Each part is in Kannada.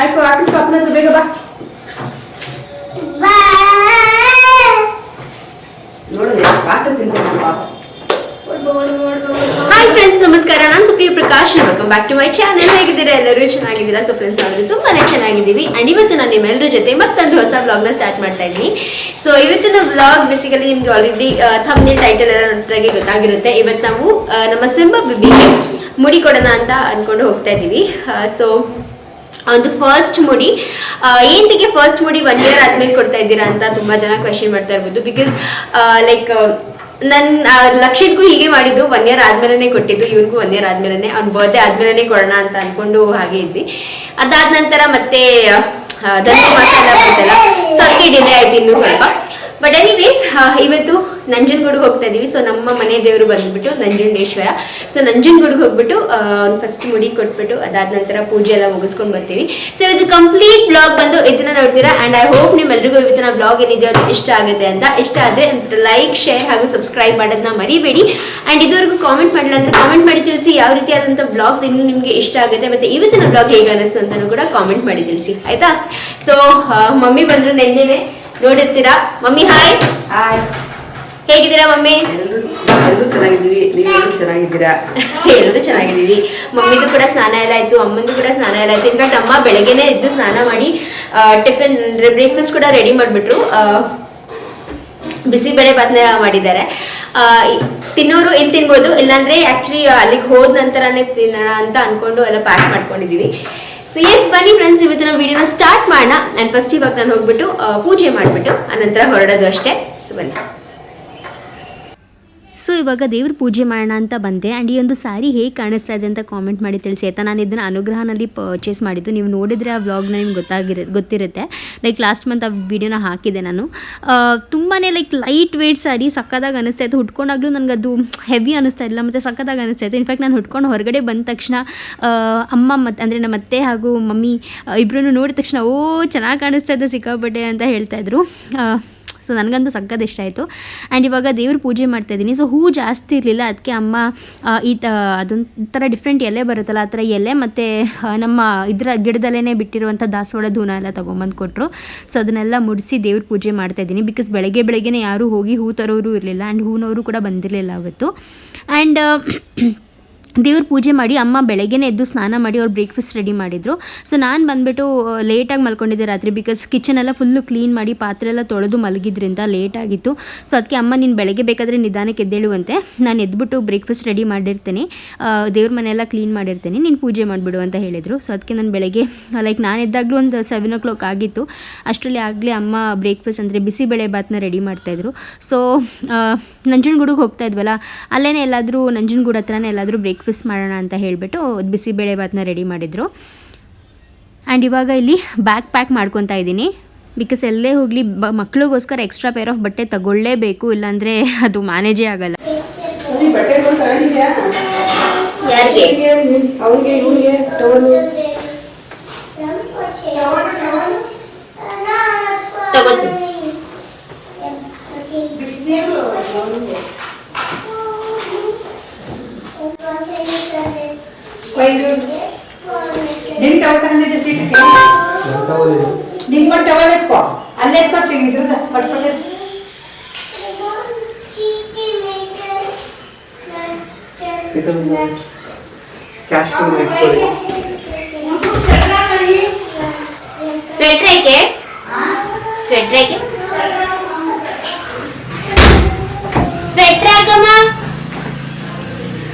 ಆಯ್ತು ಹಾಕಿಸ್ಕೊ ಅಪ್ಪನ ಹತ್ರ ಬೇಗ ಬಾ ನೋಡಿದೆ ಪಾಠ ತಿಂತೇನೆ ಪಾಪ ಹಾಯ್ ಫ್ರೆಂಡ್ಸ್ ನಮಸ್ಕಾರ. ನಾನು Supriya Prakash. Welcome back to my channel ಹೇಗಿದ್ದೀರಾ ಎಲ್ಲರೂ? ಚೆನ್ನಾಗಿದ್ದೀರಾ? ಸೊ ಫ್ರೆಂಡ್ಸ್ ತುಂಬಾ ತುಂಬಾನೇ ಚೆನ್ನಾಗಿದ್ದೀವಿ. ಅಂಡ್ ಇವತ್ತು ನಾನು ನಿಮ್ಮೆಲ್ಲರ ಜೊತೆ ಮತ್ತೊಂದು ಹೊಸ ವ್ಲಾಗ್ನ ಸ್ಟಾರ್ಟ್ ಮಾಡ್ತಾ ಇದ್ದೀನಿ. ಸೊ ಇವತ್ತಿನ ವ್ಲಾಗ್ ಬೇಸಿಕಲಿ ನಿಮ್ಗೆ ಆಲ್ರೆಡಿ ಥಮ್ನಿ ಟೈಟಲ್ ಎಲ್ಲ ನೋಡಿದಾಗೆ ಗೊತ್ತಾಗಿರುತ್ತೆ. ಇವತ್ತು ನಾವು ನಮ್ಮ ಸಿಂಬ ಬಿಬಿಗೆ ಮುಡಿ ಕೊಡೋಣ ಅಂತ ಅಂದ್ಕೊಂಡು ಹೋಗ್ತಾ ಇದ್ದೀವಿ. ಸೊ ಒಂದು ಫಸ್ಟ್ ಮುಡಿ. ಏಂತಿಗೆ ಫಸ್ಟ್ ಮುಡಿ ಒನ್ ಇಯರ್ ಆದ್ಮೇಲೆ ಕೊಡ್ತಾ ಇದ್ದೀರಾ ಅಂತ ತುಂಬಾ ಜನ ಕ್ವೆಶನ್ ಮಾಡ್ತಾ ಇರ್ಬೋದು. ಬಿಕಾಸ್ ಲೈಕ್ ನನ್ನ ಲಕ್ಷಿತ್ಗೂ ಹೀಗೆ ಮಾಡಿದ್ದು. ಒನ್ ಇಯರ್ ಆದ್ಮೇಲೆ ಕೊಟ್ಟಿದ್ದು. ಇವ್ರಿಗೂ ಒನ್ ಇಯರ್ ಆದ್ಮೇಲೆ ಅವ್ನ ಬರ್ತೇ ಆದ್ಮೇಲೆ ಕೊಡೋಣ ಅಂತ ಅನ್ಕೊಂಡು ಹಾಗೆ ಇದ್ವಿ. ಅದಾದ ನಂತರ ಮತ್ತೆ ಧನು ಮಾಸ ಎಲ್ಲ ಸೊ ಅದಕ್ಕೆ ಡಿಲೇ ಆಯ್ತು ಇನ್ನು ಸ್ವಲ್ಪ. ಬಟ್ ಎನಿವೇಸ್ ಇವತ್ತು ನಂಜನಗೂಡಿಗೆ ಹೋಗ್ತಾ ಇದ್ದೀವಿ ಸೊ ನಮ್ಮ ಮನೆ ದೇವರು ಬಂದ್ಬಿಟ್ಟು ನಂಜುಂಡೇಶ್ವರ. ಸೊ ನಂಜನಗೂಡಿಗೆ ಹೋಗ್ಬಿಟ್ಟು ಫಸ್ಟ್ ಮುಡಿ ಕೊಟ್ಬಿಟ್ಟು, ಅದಾದ ನಂತರ ಪೂಜೆ ಎಲ್ಲ ಮುಗಿಸ್ಕೊಂಡು ಬರ್ತೀವಿ. ಸೊ ಇದು ಕಂಪ್ಲೀಟ್ ಬ್ಲಾಗ್ ಬಂದು ಇದನ್ನ ನೋಡ್ತೀರಾ? ಆ್ಯಂಡ್ ಐ ಹೋಪ್ ನಿಮ್ಮೆಲ್ರಿಗೂ ಇವತ್ತಿನ ಬ್ಲಾಗ್ ಏನಿದೆಯೋ ಅದು ಇಷ್ಟ ಆಗುತ್ತೆ ಅಂತ. ಇಷ್ಟ ಆದರೆ ಲೈಕ್ ಶೇರ್ ಹಾಗೂ ಸಬ್ಸ್ಕ್ರೈಬ್ ಮಾಡೋದನ್ನ ಮರಿಬೇಡಿ. ಆ್ಯಂಡ್ ಇದುವರೆಗೂ ಕಾಮೆಂಟ್ ಮಾಡಿಲ್ಲ ಅಂದರೆ ಕಾಮೆಂಟ್ ಮಾಡಿ ತಿಳಿಸಿ ಯಾವ ರೀತಿಯಾದಂಥ ಬ್ಲಾಗ್ಸ್ ಇನ್ನು ನಿಮಗೆ ಇಷ್ಟ ಆಗುತ್ತೆ. ಮತ್ತು ಇವತ್ತಿನ ಬ್ಲಾಗ್ ಹೇಗೆ ಅನ್ನಿಸ್ತು ಅಂತಲೂ ಕೂಡ ಕಾಮೆಂಟ್ ಮಾಡಿ ತಿಳಿಸಿ. ಆಯಿತಾ? ಸೊ ಮಮ್ಮಿ ಬಂದರು ನೆನ್ನೆನೆ. ನೋಡಿರ್ತೀರಾ? ಮಮ್ಮಿ ಹಾಯ್ ಹಾಯ್ ಹೇಗಿದ್ದೀರಾ ಮಮ್ಮಿ? ಎಲ್ಲರೂ ಚೆನ್ನಾಗಿದ್ದೀವಿ. ನೀವೆಲ್ಲರೂ ಚೆನ್ನಾಗಿದ್ದೀರಾ? ಎಲ್ಲರೂ ಚೆನ್ನಾಗಿದ್ದೀವಿ. ಮಮ್ಮಿದು ಕೂಡ ಸ್ನಾನ ಎಲ್ಲ ಆಯ್ತು ಅಮ್ಮಂದು ಕೂಡ ಸ್ನಾನ ಎಲ್ಲ ಆಯ್ತು. ಇನ್ಫ್ಯಾಕ್ಟ್ ಅಮ್ಮ ಬೆಳಗ್ಗೆನೆ ಎದ್ದು ಸ್ನಾನ ಮಾಡಿ ಟಿಫಿನ್ ಬ್ರೇಕ್ಫಾಸ್ಟ್ ಕೂಡ ರೆಡಿ ಮಾಡಿಬಿಟ್ರು. ಬಿಸಿಬೇಳೆ ಬಾತ್ನ ಮಾಡಿದ್ದಾರೆ. ತಿನ್ನೋರು ಇಲ್ಲಿ ತಿನ್ಬೋದು ಇಲ್ಲಾಂದ್ರೆ ಆಕ್ಚುಲಿ ಅಲ್ಲಿಗೆ ಹೋದ ನಂತರನೇ ತಿನ್ನೋಣ ಅಂತ ಅನ್ಕೊಂಡು ಎಲ್ಲ ಪ್ಯಾಕ್ ಮಾಡ್ಕೊಂಡಿದೀವಿ ಸೊ ಎಸ್ ಬನ್ನಿ ಫ್ರೆಂಡ್ಸ್ ಇವತ್ತಿನ ವಿಡಿಯೋನ ಸ್ಟಾರ್ಟ್ ಮಾಡೋಣ. ಆ್ಯಂಡ್ ಫಸ್ಟ್ ಇವಾಗ ನಾನು ಹೋಗ್ಬಿಟ್ಟು ಪೂಜೆ ಮಾಡಿಬಿಟ್ಟು, ಅನಂತರ ಹೊರಡೋದು ಅಷ್ಟೇ. ಸೊ ಬನ್ನಿ. ಸೊ ಇವಾಗ ದೇವ್ರ ಪೂಜೆ ಮಾಡೋಣ ಅಂತ ಬಂದೆ. ಆ್ಯಂಡ್ ಈ ಒಂದು ಸ್ಯಾರಿ ಹೇಗೆ ಕಾಣಿಸ್ತಾ ಇದೆ ಅಂತ ಕಾಮೆಂಟ್ ಮಾಡಿ ತಿಳಿಸಿ, ಆಯ್ತಾ? ನಾನು ಇದನ್ನು ಅನುಗ್ರಹನಲ್ಲಿ ಪರ್ಚೇಸ್ ಮಾಡಿದ್ದು. ನೀವು ನೋಡಿದರೆ ಆ ವ್ಲಾಗ್ನ ನಿಮ್ಗೆ ಗೊತ್ತಾಗಿರ, ಗೊತ್ತಿರುತ್ತೆ. ಲೈಕ್ ಲಾಸ್ಟ್ ಮಂತ್ ಆ ವಿಡಿಯೋನ ಹಾಕಿದೆ ನಾನು. ತುಂಬಾ ಲೈಕ್ ಲೈಟ್ ವೇಟ್ ಸಾರಿ ಸಕ್ಕದಾಗಿ ಅನಿಸ್ತಾ ಇತ್ತು. ಹುಟ್ಕೊಂಡಾಗಲೂ ನನಗೆ ಅದು ಹೆವಿ ಅನಿಸ್ತಾ ಇಲ್ಲ ಮತ್ತು ಸಕ್ಕದಾಗಿ ಅನಿಸ್ತಾ ಇತ್ತು. ಇನ್ಫ್ಯಾಕ್ಟ್ ನಾನು ಹುಟ್ಕೊಂಡು ಹೊರಗಡೆ ಬಂದ ತಕ್ಷಣ ಅಮ್ಮ ಮತ್ತು ಅಂದರೆ ನಮ್ಮ ಅತ್ತೆ ಹಾಗೂ ಮಮ್ಮಿ ಇಬ್ಬರೂ ನೋಡಿದ ತಕ್ಷಣ, ಓ, ಚೆನ್ನಾಗಿ ಕಾಣಿಸ್ತಾ ಇದೆ ಸಿಕ್ಕಾಪಟ್ಟೆ ಅಂತ ಹೇಳ್ತಾಯಿದ್ರು ಸೊ ನನಗಂತೂ ಸಗ್ಗದ ಇಷ್ಟ ಆಯಿತು. ಆ್ಯಂಡ್ ಇವಾಗ ದೇವ್ರ ಪೂಜೆ ಮಾಡ್ತಾ ಇದ್ದೀನಿ. ಸೊ ಹೂ ಜಾಸ್ತಿ ಇರಲಿಲ್ಲ. ಅದಕ್ಕೆ ಅಮ್ಮ ಈ ತ, ಅದೊಂಥರ ಡಿಫ್ರೆಂಟ್ ಎಲೆ ಬರುತ್ತಲ್ಲ, ಆ ಥರ ಎಲೆ ಮತ್ತು ನಮ್ಮ ಇದರ ಗಿಡದಲ್ಲೇ ಬಿಟ್ಟಿರುವಂಥ ದಾಸವಾಳ ಧೂನ ಎಲ್ಲ ತೊಗೊಂಬಂದು ಕೊಟ್ಟರು ಸೊ ಅದನ್ನೆಲ್ಲ ಮುಡಿಸಿ ದೇವ್ರ ಪೂಜೆ ಮಾಡ್ತಾ ಇದ್ದೀನಿ. ಬಿಕಾಸ್ ಬೆಳಗ್ಗೆ ಬೆಳಗ್ಗೆನೇ ಯಾರೂ ಹೋಗಿ ಹೂ ತರೋರು ಇರಲಿಲ್ಲ. ಆ್ಯಂಡ್ ಹೂನವರು ಕೂಡ ಬಂದಿರಲಿಲ್ಲ ಅವತ್ತು. ಆ್ಯಂಡ್ ದೇವ್ರ ಪೂಜೆ ಮಾಡಿ ಅಮ್ಮ ಬೆಳಗ್ಗೆನೇ ಎದ್ದು ಸ್ನಾನ ಮಾಡಿ ಅವ್ರು ಬ್ರೇಕ್ಫಾಸ್ಟ್ ರೆಡಿ ಮಾಡಿದರು. ಸೊ ನಾನು ಬಂದುಬಿಟ್ಟು ಲೇಟಾಗಿ ಮಲ್ಕೊಂಡಿದ್ದೆ ರಾತ್ರಿ ಬಿಕಾಸ್ ಕಿಚನ್ ಎಲ್ಲ ಫುಲ್ಲು ಕ್ಲೀನ್ ಮಾಡಿ ಪಾತ್ರೆ ಎಲ್ಲ ತೊಳೆದು ಮಲಗಿದ್ರಿಂದ ಲೇಟ್ ಆಗಿತ್ತು. ಸೊ ಅದಕ್ಕೆ ಅಮ್ಮ, ನೀನು ಬೆಳಗ್ಗೆ ಬೇಕಾದರೆ ನಿಧಾನಕ್ಕೆ ಎದ್ದೇಳುವಂತೆ. ನಾನು ಎದ್ಬಿಟ್ಟು ಬ್ರೇಕ್ಫಾಸ್ಟ್ ರೆಡಿ ಮಾಡಿರ್ತೀನಿ. ದೇವ್ರ ಮನೆಯೆಲ್ಲ ಕ್ಲೀನ್ ಮಾಡಿರ್ತೀನಿ. ನೀನು ಪೂಜೆ ಮಾಡಿಬಿಡು ಅಂತ ಹೇಳಿದರು. ಸೊ ಅದಕ್ಕೆ ನಾನು ಬೆಳಗ್ಗೆ ಲೈಕ್ ನಾನು ಎದ್ದಾಗಲೂ ಒಂದು ಸೆವೆನ್ ಓ ಕ್ಲಾಕ್ ಆಗಿತ್ತು. ಅಷ್ಟರಲ್ಲಿ ಆಗಲೇ ಅಮ್ಮ ಬ್ರೇಕ್ಫಾಸ್ಟ್ ಅಂದರೆ ಬಿಸಿಬೇಳೆ ಬಾತ್ನ ರೆಡಿ ಮಾಡ್ತಾಯಿದ್ರು ಸೊ ನಂಜನಗೂಡಿಗೆ ಹೋಗ್ತಾ ಇದ್ವಲ್ಲ ಅಲ್ಲೇ ಎಲ್ಲಾದರೂ ನಂಜನಗೂಡು ಹತ್ರನೇ ಎಲ್ಲಾದರೂ ಬ್ರೇಕ್ಫಾಸ್ಟ್ ಮಾಡೋಣ ಅಂತ ಹೇಳಿಬಿಟ್ಟು ಬಿಸಿಬೇಳೆ ಭಾತ್ನ ರೆಡಿ ಮಾಡಿದರು. ಆ್ಯಂಡ್ ಇವಾಗ ಇಲ್ಲಿ ಬ್ಯಾಗ್ ಪ್ಯಾಕ್ ಮಾಡ್ಕೊತಾ ಇದ್ದೀನಿ. ಬಿಕಾಸ್ ಎಲ್ಲೇ ಹೋಗಲಿ ಬ ಮಕ್ಳಿಗೋಸ್ಕರ ಎಕ್ಸ್ಟ್ರಾ ಪೇರ್ ಆಫ್ ಬಟ್ಟೆ ತಗೊಳ್ಳೇಬೇಕು ಇಲ್ಲಾಂದರೆ ಅದು ಮ್ಯಾನೇಜೇ ಆಗಲ್ಲ. ನೀ దింట్ అవుతుంది సీట్ దింగ్ కొట్టి ఎవరు ఎత్తుకో. అన్నీ ఎత్తుకోవచ్చు ఇది పట్టుకోలేదు. స్వెటర్ అయితే స్వెటర్ అయితే స్వెటర్ ఆకమా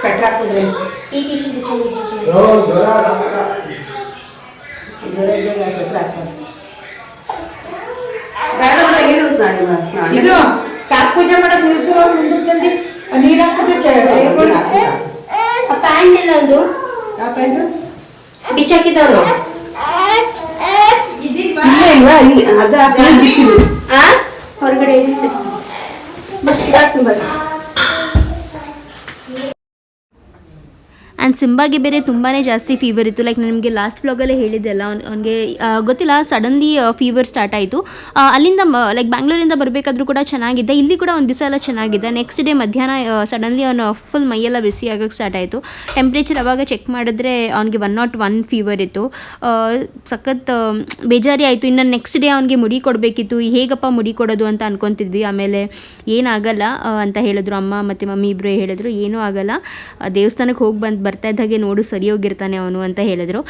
ಸ್ವೆಟ್ರ್ ಈ ಟಿ ಶರ್ಟ್ ಜ್ವರ ಇದ್ದಾಗ ಸತ್ರ ಹಾಕ್ತಾರೆ. ಬೇಡ ಸ್ನಾನ ಸ್ನಾನ ಇದು ಕಾಕ್ ಪೂಜೆ ಮಾಡಕ್ ನಿಲ್ಸು ಮುಂದಕ್ಕೆ ತಂದು. ನೀರ್ ಹಾಕಿದ್ರೆ ಆ ಪ್ಯಾಂಟ್ ಎಲ್ಲ ಒಂದು ಯಾವ ಪ್ಯಾಂಟು ಬಿಚ್ಚಾಕಿದವನು ಇಲ್ವಾ ಇಲ್ಲಿ ಅದ ಹಾಕೊಂಡು ಹೊರಗಡೆ ಬಸ್ ಹಾಕ್ತೀನಿ ಆ್ಯಂಡ್ ಸಿಂಬಾಗೆ ಬೇರೆ ತುಂಬಾ ಜಾಸ್ತಿ ಫೀವರ್ ಇತ್ತು. ಲೈಕ್ ನಿಮಗೆ ಲಾಸ್ಟ್ ವ್ಲಾಗಲ್ಲೇ ಹೇಳಿದ್ದೆ ಅಲ್ಲ, ಅವ್ನು ಅವ್ನಿಗೆ ಗೊತ್ತಿಲ್ಲ ಸಡನ್ಲಿ ಫೀವರ್ ಸ್ಟಾರ್ಟ್ ಆಯಿತು. ಅಲ್ಲಿಂದ ಲೈಕ್ ಬ್ಯಾಂಗ್ಳೂರಿಂದ ಬರಬೇಕಾದ್ರೂ ಕೂಡ ಚೆನ್ನಾಗಿದ್ದೆ ಇಲ್ಲಿ ಕೂಡ ಒಂದು ದಿವಸ ಎಲ್ಲ ಚೆನ್ನಾಗಿದ್ದೆ ನೆಕ್ಸ್ಟ್ ಡೇ ಮಧ್ಯಾಹ್ನ ಸಡನ್ಲಿ ಅವನು ಫುಲ್ ಮೈಯೆಲ್ಲ ಬಿಸಿ ಆಗೋಕ್ಕೆ ಸ್ಟಾರ್ಟ್ ಆಯಿತು. ಟೆಂಪ್ರೇಚರ್ ಅವಾಗ ಚೆಕ್ ಮಾಡಿದ್ರೆ ಅವ್ನಿಗೆ ಒನ್ ನಾಟ್ ಒನ್ ಫೀವರ್ ಇತ್ತು. ಸಖತ್ ಬೇಜಾರಿ ಆಯಿತು. ಇನ್ನು ನೆಕ್ಸ್ಟ್ ಡೇ ಅವ್ನಿಗೆ ಮುಡಿ ಕೊಡಬೇಕಿತ್ತು. ಹೇಗಪ್ಪ ಮುಡಿ ಕೊಡೋದು ಅಂತ ಅನ್ಕೊತಿದ್ವಿ. ಆಮೇಲೆ ಏನಾಗಲ್ಲ ಅಂತ ಹೇಳಿದ್ರು ಅಮ್ಮ ಮತ್ತು ಮಮ್ಮಿ ಇಬ್ಬರು ಹೇಳಿದ್ರು. ಏನೂ ಆಗಲ್ಲ. ದೇವಸ್ಥಾನಕ್ಕೆ ಹೋಗಿ ಬಂದು ಬರ್ತಾ ಇದ್ದಾಗೆ ನೋಡು ಸರಿ ಹೋಗಿರ್ತಾನೆ ಅವನು ಅಂತ ಹೇಳಿದ್ರು.